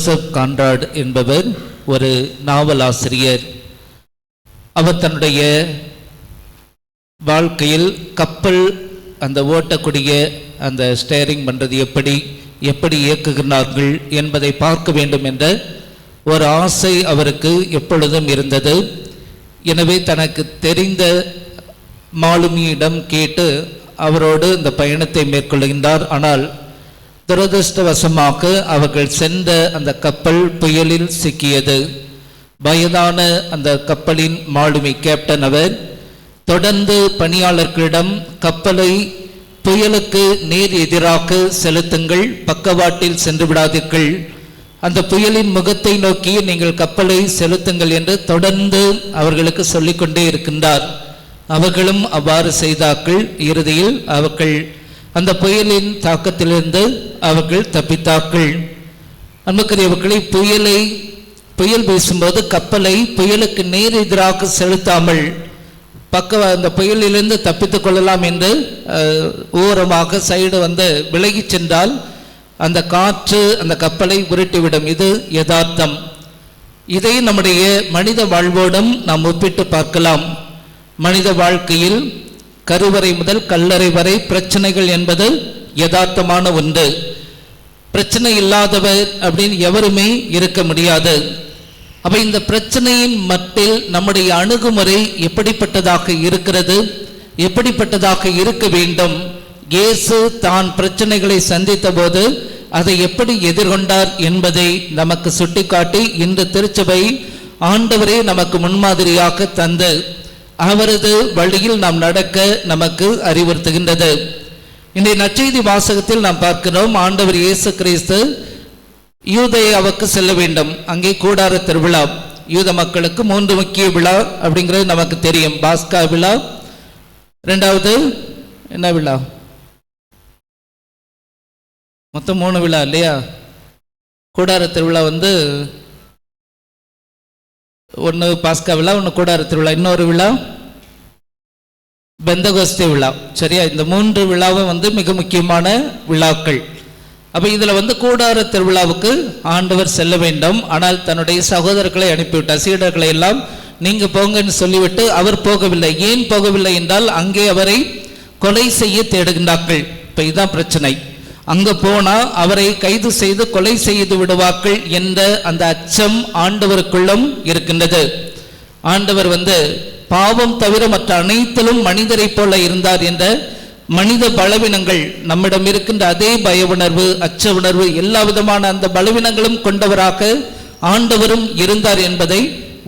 Joseph Conrad என்பவர் ஒரு நாவலாசிரியர். அவர் தன்னுடைய வாழ்க்கையில் கப்பல் அந்த ஓட்டக்கூடிய அந்த ஸ்டேரிங் பண்ணுறது எப்படி எப்படி இயக்குகிறார்கள் என்பதை பார்க்க வேண்டும் என்ற ஒரு ஆசை அவருக்கு எப்பொழுதும் இருந்தது. எனவே தனக்கு தெரிந்த மாலுமியிடம் கேட்டு அவரோடு இந்த பயணத்தை மேற்கொள்கின்றார். ஆனால் துரதிருஷ்டவசமாக அவர்கள் சென்ற அந்த கப்பல் புயலில் சிக்கியது. வயதான அந்த கப்பலின் மாலுமி கேப்டன் அவர் தொடர்ந்து பணியாளர்களிடம் கப்பலை புயலுக்கு நேர் எதிராக செலுத்துங்கள் பக்கவாட்டில் சென்று விடாதீர்கள். அந்த புயலின் முகத்தை நோக்கி நீங்கள் கப்பலை செலுத்துங்கள் என்று தொடர்ந்து அவர்களுக்கு சொல்லிக்கொண்டே இருக்கின்றார். அவர்களும் அவ்வாறு செய்தார்கள். இறுதியில் அவர்கள் அந்த புயலின் தாக்கத்திலிருந்து அவர்கள் தப்பித்தார்கள். அன்புக்குரியவர்களை புயலை புயல் வீசும்போது கப்பலை புயலுக்கு நேர் எதிராக செலுத்தாமல் பக்க அந்த புயலிலிருந்து தப்பித்துக் கொள்ளலாம் என்று ஓரமாக சைடு வந்து விலகிச் சென்றால் அந்த காற்று அந்த கப்பலை உருட்டிவிடும். இது யதார்த்தம். இதை நம்முடைய மனித வாழ்வோடும் நாம் ஒப்பிட்டு பார்க்கலாம். மனித வாழ்க்கையில் கருவறை முதல் கல்லறை வரை பிரச்சனைகள் என்பது யதார்த்தமான ஒன்று. பிரச்சனை இல்லாதவர் அப்படின்னு எவருமே இருக்க முடியாது. அப்போ இந்த பிரச்சனையின் மட்டில் நம்முடைய அணுகுமுறை எப்படிப்பட்டதாக இருக்கிறது? எப்படிப்பட்டதாக இருக்க வேண்டும்? இயேசு தான் பிரச்சனைகளை சந்தித்த போது அதை எப்படி எதிர்கொண்டார் என்பதை நமக்கு சுட்டிக்காட்டி இந்த திருச்சபை ஆண்டவரே நமக்கு முன்மாதிரியாக தந்து அவரது வழியில் நாம் நடக்க நமக்கு அறிவுறுத்துகின்றது. இன்றைய நற்செய்தி வாசகத்தில் நாம் பார்க்கிறோம் ஆண்டவர் இயேசு கிறிஸ்து யூதேயாவுக்கு செல்ல வேண்டும். அங்கே கூடார திருவிழா. யூத மக்களுக்கு மூன்று முக்கிய விழா அப்படிங்கிறது நமக்கு தெரியும். பாஸ்கா விழா. ரெண்டாவது என்ன விழா? மொத்தம் மூணு விழா இல்லையா? கூடார திருவிழா வந்து ஒன்று பாஸ்கா விழா ஒன்று கூடார திருவிழா. இன்னொரு விழா பெந்தகோஸ்தே விழா. சரியா? இந்த மூன்று விழாவும் வந்து மிக முக்கியமான விழாக்கள். அப்போ இதில் வந்து கூடார திருவிழாவுக்கு ஆண்டவர் செல்ல வேண்டும். ஆனால் தன்னுடைய சகோதரர்களை அனுப்பிவிட்டார். சீடர்களை எல்லாம் நீங்கள் போங்கன்னு சொல்லிவிட்டு அவர் போகவில்லை. ஏன் போகவில்லை என்றால் அங்கே அவரை கொலை செய்ய தேடுகின்றார்கள். இப்போ இதுதான் பிரச்சனை. அங்கே போனால் அவரை கைது செய்து கொலை செய்து விடுவார்கள் என்ற அந்த அச்சம் ஆண்டவருக்குள்ளும் இருக்கின்றது. ஆண்டவர் வந்து பாவம் தவிர மற்ற அனைத்திலும் மனிதரைப் போல இருந்தார் என்ற மனித பலவீனங்கள் நம்மிடம் இருக்கின்ற அதே பய உணர்வு அச்ச உணர்வு எல்லா விதமான அந்த பலவீனங்களும் கொண்டவராக ஆண்டவரும் இருந்தார் என்பதை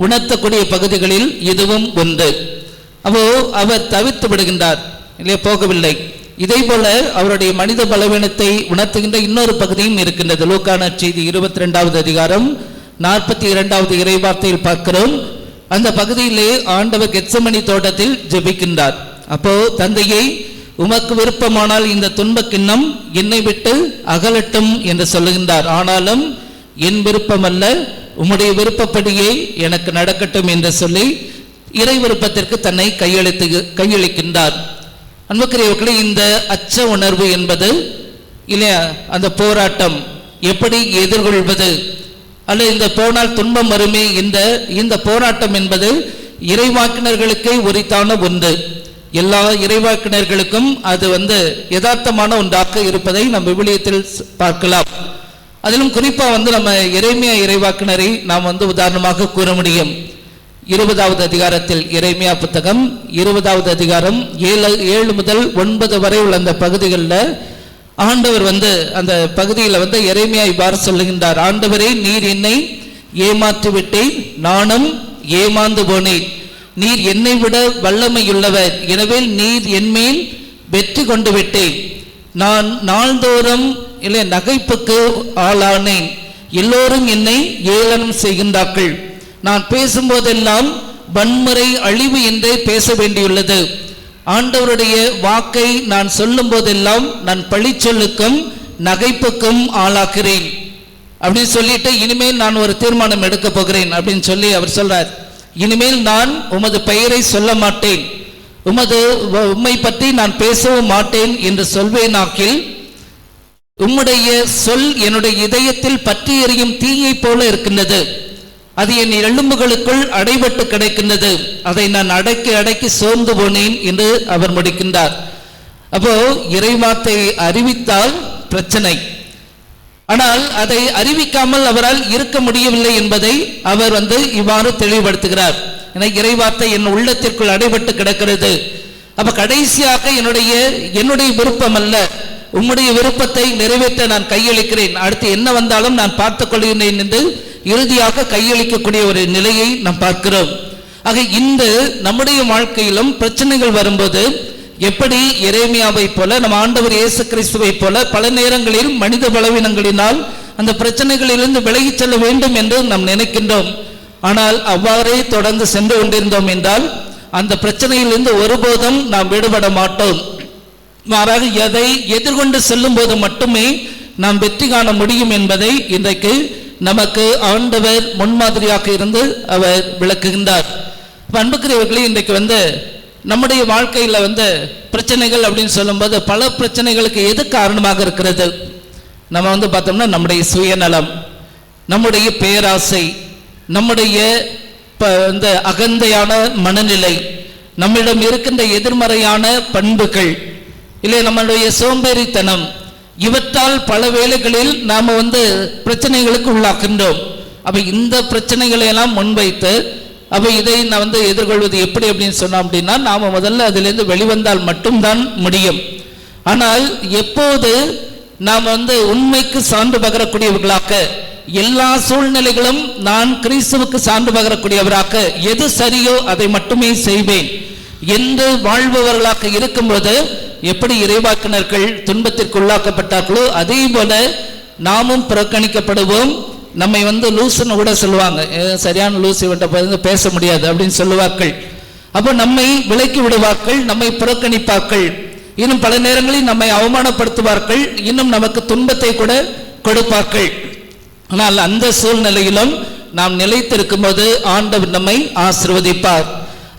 உணர்த்தக்கூடிய பகுதிகளில் இதுவும் ஒன்று அவோ அவர் தவிர்த்து விடுகின்றார். இல்லையே போகவில்லை. இதே போல அவருடைய மனித பலவீனத்தை உணர்த்துகின்ற இன்னொரு பகுதியும் இருக்கின்றது. லூக்கான செய்தி இருபத்தி ரெண்டாவது அதிகாரம் நாற்பத்தி இரண்டாவது இறைவார்த்தையில் பார்க்கிறோம். அந்த பகுதியிலே ஆண்டவர் கெச்சமணி தோட்டத்தில் ஜெபிக்கின்றார். அப்போ தந்தையை உமக்கு விருப்பமானால் இந்த துன்பக் கிண்ணம் என்னை விட்டு அகலட்டும் என்று சொல்லுகின்றார். ஆனாலும் என் விருப்பம் அல்ல உம்முடைய விருப்பப்படியே எனக்கு நடக்கட்டும் என்று சொல்லி இறை விருப்பத்திற்கு தன்னை கையெழுத்து கையளிக்கின்றார். அன்புக்குரியவர்களே இந்த அச்ச உணர்வு என்பது இல்லையா அந்த போராட்டம் எப்படி எதிர்கொள்வது அல்லது இந்த போனால் துன்பம் வருமே இந்த இந்த போராட்டம் என்பது இறைவாக்கினர்களுக்கே உரித்தான ஒன்று. எல்லா இறைவாக்கினர்களுக்கும் அது வந்து யதார்த்தமான ஒன்றாக இருப்பதை நம் விவிலியத்தில் பார்க்கலாம். அதிலும் குறிப்பாக வந்து நம்ம இறைமையா இறைவாக்கினரை நாம் வந்து உதாரணமாக கூற முடியும். இருபதாவது அதிகாரத்தில் இறைமையா புத்தகம் இருபதாவது அதிகாரம் ஏழு ஏழு முதல் ஒன்பது வரை உள்ள அந்த பகுதிகளில் ஆண்டவர் வந்து அந்த பகுதியில் வந்து இறைமையா இவ்வாறு சொல்லுகின்றார் ஆண்டவரே நீர் என்னை ஏமாற்றி விட்டேன் நானும் ஏமாந்து போனேன். நீர் என்னை விட வல்லமையுள்ளவர். எனவே நீர் என்மேல் வெற்றி கொண்டு விட்டேன். நான் நாள்தோறும் இல்லை நகைப்புக்கு ஆளானேன். எல்லோரும் என்னை ஏளனம் செய்கின்றார்கள். நான் பேசும்போதெல்லாம் வன்முறை அழிவு என்றே பேச வேண்டியுள்ளது. ஆண்டவருடைய வாக்கை நான் சொல்லும் போதெல்லாம் நான் பழிச்சொல்லுக்கும் நகைப்புக்கும் ஆளாக்குறேன். அப்படின்னு சொல்லிட்டு இனிமேல் நான் ஒரு தீர்மானம் எடுக்க போகிறேன் அப்படின்னு சொல்லி அவர் சொல்றார். இனிமேல் நான் உமது பெயரை சொல்ல மாட்டேன். உமது உம்மை பற்றி நான் பேசவும் மாட்டேன் என்று சொல்வேனாக்கில் உம்முடைய சொல் என்னுடைய இதயத்தில் பற்றி எறியும் தீயைப் போல இருக்கின்றது. அது என் எலும்புகளுக்குள் அடைபட்டு கிடைக்கின்றது. அதை நான் அடக்கி அடக்கி சோர்ந்து போனேன் என்று அவர் முடிக்கின்றார். அப்போ இறைவார்த்தை அறிவித்தால் பிரச்சனை. ஆனால் அதை அறிவிக்காமல் அவரால் இருக்க முடியவில்லை என்பதை அவர் வந்து இவ்வாறு தெளிவுபடுத்துகிறார். என இறைவார்த்தை என் உள்ளத்திற்குள் அடைபட்டு கிடக்கிறது. அப்ப கடைசியாக என்னுடைய என்னுடைய விருப்பம் அல்ல. உம்முடைய விருப்பத்தை நிறைவேற்ற நான் கையளிக்கிறேன். அடுத்து என்ன வந்தாலும் நான் பார்த்துக் கொள்கிறேன் என்று இறுதியாக கையளிக்கக்கூடிய ஒரு நிலையை நாம் பார்க்கிறோம். ஆக இந்த நம்முடைய வாழ்க்கையிலும் பிரச்சனைகள் வரும்போது எப்படி எரேமியாவை போல நம்ம ஆண்டவர் இயேசு கிறிஸ்துவை போல பல நேரங்களில் மனித பலவீனங்களினால் அந்த பிரச்சனைகளிலிருந்து விலகிச் செல்ல வேண்டும் என்று நாம் நினைக்கின்றோம். ஆனால் அவ்வாறே தொடர்ந்து சென்று கொண்டிருந்தோம் என்றால் அந்த பிரச்சனையிலிருந்து ஒருபோதும் நாம் விடுபட மாட்டோம். மாறாக எதை எதிர்கொண்டு செல்லும் போது மட்டுமே நாம் வெற்றி காண முடியும் என்பதை இன்றைக்கு நமக்கு ஆண்டவர் முன்மாதிரியாக இருந்து அவர் விளக்குகின்றார். அன்புக்குரியவர்களே இன்றைக்கு வந்து நம்முடைய வாழ்க்கையில் வந்து பிரச்சனைகள் அப்படின்னு சொல்லும்போது பல பிரச்சனைகளுக்கு எது காரணமாக இருக்கிறது? நம்ம வந்து பார்த்தோம்னா நம்முடைய சுயநலம் நம்முடைய பேராசை நம்முடைய இப்போ இந்த அகந்தையான மனநிலை நம்மிடம் இருக்கின்ற எதிர்மறையான பண்புகள் இல்லை நம்மளுடைய சோம்பேறித்தனம் இவற்றால் பல வேளைகளில் நாம் வந்து பிரச்சனைகளுக்கு உள்ளாக்கின்றோம். அப்போ இந்த பிரச்சனைகளை எல்லாம் முன்வைத்து அப்போ இதை நான் வந்து எதிர்கொள்வது எப்படி அப்படின்னு சொன்னோம் அப்படின்னா நாம் முதல்ல அதிலிருந்து வெளிவந்தால் மட்டும்தான் முடியும். ஆனால் எப்போது நாம் வந்து உண்மைக்கு சான்று பகரக்கூடியவர்களாக எல்லா சூழ்நிலைகளும் நான் கிறிஸ்துவுக்கு சான்று பகரக்கூடியவராக எது சரியோ அதை மட்டுமே செய்வேன். என்று வாழ்பவர்களாக இருக்கும்போது எப்படி இறைவாக்கினர்கள் துன்பத்திற்குள்ளாக்கப்பட்டார்களோ அதே போல நாமும் புறக்கணிக்கப்படுவோம். நம்மை வந்து லூசுன்னு கூட சொல்லுவாங்க. சரியான லூசு இவன்ட்ட பேச முடியாது அப்படின்னு சொல்லுவார்கள். அப்போ நம்மை விலக்கி விடுவார்கள் நம்மை புறக்கணிப்பார்கள். இன்னும் பல நேரங்களில் நம்மை அவமானப்படுத்துவார்கள் இன்னும் நமக்கு துன்பத்தை கூட கொடுப்பார்கள். ஆனால் அந்த சூழ்நிலையிலும் நாம் நிலைத்திருக்கும் போது ஆண்டவர் நம்மை ஆசிர்வதிப்பார்.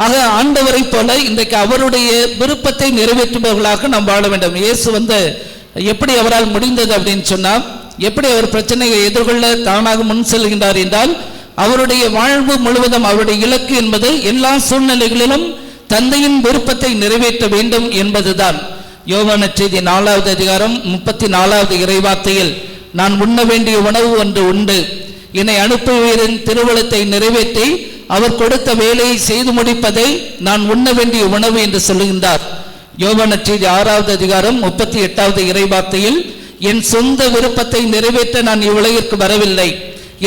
ஆக ஆண்டவரை போல இன்றைக்கு அவருடைய விருப்பத்தை நிறைவேற்றுபவர்களாக நாம் வாழ வேண்டும். இயேசு வந்து எப்படி அவரால் முடிந்தது அப்படின்னு சொன்னால் எப்படி அவர் பிரச்சனையை எதிர்கொள்ள தானாக முன் செல்கின்றார் என்றால் அவருடைய வாழ்வு முழுவதும் அவருடைய இலக்கு என்பது எல்லா சூழ்நிலைகளிலும் தந்தையின் விருப்பத்தை நிறைவேற்ற வேண்டும் என்பதுதான். யோவான செய்தி நாலாவது அதிகாரம் முப்பத்தி நாலாவது இறைவார்த்தையில் நான் உண்ண வேண்டிய உணவு ஒன்று உண்டு. என்னை அனுப்புவீரின் திருவளத்தை நிறைவேற்றி அவர் கொடுத்த வேலையை செய்து முடிப்பதை நான் உண்ண வேண்டிய உணவு என்று சொல்லுகின்றார். யோவன செய்தி ஆறாவது அதிகாரம் முப்பத்தி எட்டாவது இறைவார்த்தையில் என் சொந்த விருப்பத்தை நிறைவேற்ற நான் இவ்வுலகிற்கு வரவில்லை.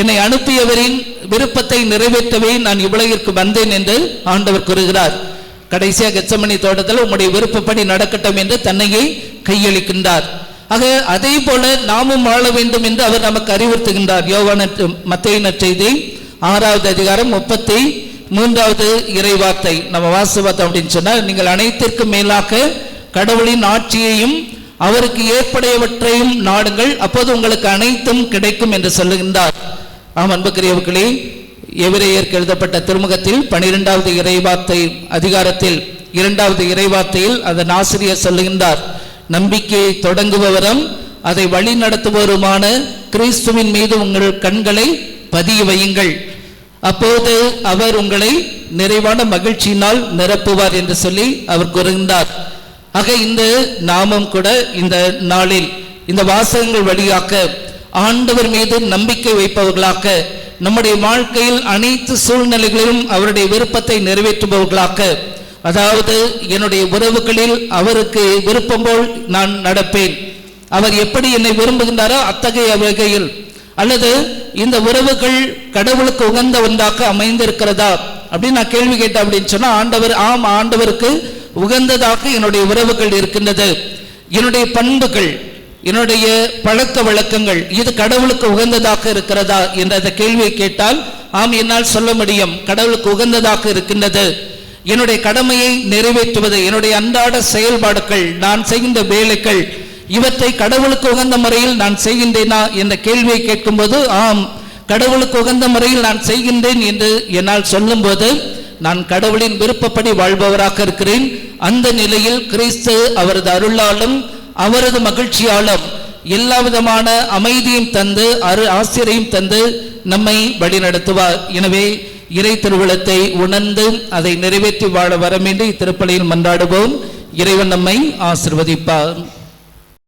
என்னை அனுப்பியவரின் விருப்பத்தை நிறைவேற்றவே நான் இவ்வுலகிற்கு வந்தேன் என்று ஆண்டவர் கூறுகிறார். கடைசியாக கெச்சமணி தோட்டத்தில் உங்களுடைய விருப்பப்படி நடக்கட்டும் என்று தன்னையே கையளிக்கின்றார். ஆக அதே போல நாமும் வாழ வேண்டும் என்று அவர் நமக்கு அறிவுறுத்துகின்றார். யோவான மத்திய செய்தி ஆறாவது அதிகாரம் முப்பத்தி மூன்றாவது இறைவார்த்தை. நம்ம வாசு பார்த்தோம் அப்படின்னு சொன்னால் நீங்கள் அனைத்திற்கும் மேலாக கடவுளின் ஆட்சியையும் அவருக்கு ஏற்படையவற்றையும் நாடுங்கள். அப்போது உங்களுக்கு அனைத்தும் கிடைக்கும் என்று சொல்லுகின்றார். ஆம் அன்புக்குரியவர்களே எவரேயருக்கு எழுதப்பட்ட திருமுகத்தில் பனிரெண்டாவது இறைவார்த்தை அதிகாரத்தில் இரண்டாவது இறைவார்த்தையில் அதன் ஆசிரியர் சொல்லுகின்றார் நம்பிக்கையை தொடங்குபவரும் அதை வழி நடத்துபவருமான கிறிஸ்துவின் மீது உங்கள் கண்களை பதிய வையுங்கள். அப்போது அவர் உங்களை நிறைவான மகிழ்ச்சியினால் நிரப்புவார் என்று சொல்லி அவர் கூறுகின்றார். ஆக இந்த நாமம் கூட இந்த நாளில் இந்த வாசகங்கள் வழியாக ஆண்டவர் மீது நம்பிக்கை வைப்பவர்களாக நம்முடைய வாழ்க்கையில் அனைத்து சூழ்நிலைகளிலும் அவருடைய விருப்பத்தை நிறைவேற்றுபவர்களாக அதாவது என்னுடைய உறவுகளில் அவருக்கு விருப்பம் போல் நான் நடப்பேன். அவர் எப்படி என்னை விரும்புகின்றாரோ அத்தகைய வகையில் அல்லது இந்த உறவுகள் கடவுளுக்கு உகந்த ஒன்றாக அமைந்திருக்கிறதா? அப்படின்னு நான் கேள்வி கேட்டேன் அப்படின்னு சொன்னா ஆண்டவர் ஆம் ஆண்டவருக்கு உகந்ததாக என்னுடைய உறவுகள் இருக்கின்றது. என்னுடைய பண்புகள் என்னுடைய பழக்க வழக்கங்கள் இது கடவுளுக்கு உகந்ததாக இருக்கிறதா? என்ற அந்த கேள்வியை கேட்டால் ஆம் என்னால் சொல்ல முடியும். கடவுளுக்கு உகந்ததாக இருக்கின்றது. என்னுடைய கடமையை நிறைவேற்றுவது என்னுடைய அன்றாட செயல்பாடுகள் நான் செய்கின்ற வேலைகள் இவற்றை கடவுளுக்கு உகந்த முறையில் நான் செய்கின்றேனா என்ற கேள்வியை கேட்கும்போது ஆம் கடவுளுக்கு உகந்த முறையில் நான் செய்கின்றேன் என்று என்னால் சொல்லும்போது நான் கடவுளின் விருப்பப்படி வாழ்பவராக இருக்கிறேன். அந்த நிலையில் கிறிஸ்து அவரது அருளாலும் அவரது மகிழ்ச்சியாலும் எல்லா விதமான அமைதியும் தந்து அரு ஆசிரியையும் தந்து நம்மை வழிநடத்துவார். எனவே இறை திருவிழத்தை உணர்ந்து அதை நிறைவேற்றி வாழ வரமேண்டு இத்திருப்பலியில் மன்றாடுவோம். இறைவன் நம்மை ஆசிர்வதிப்பார்.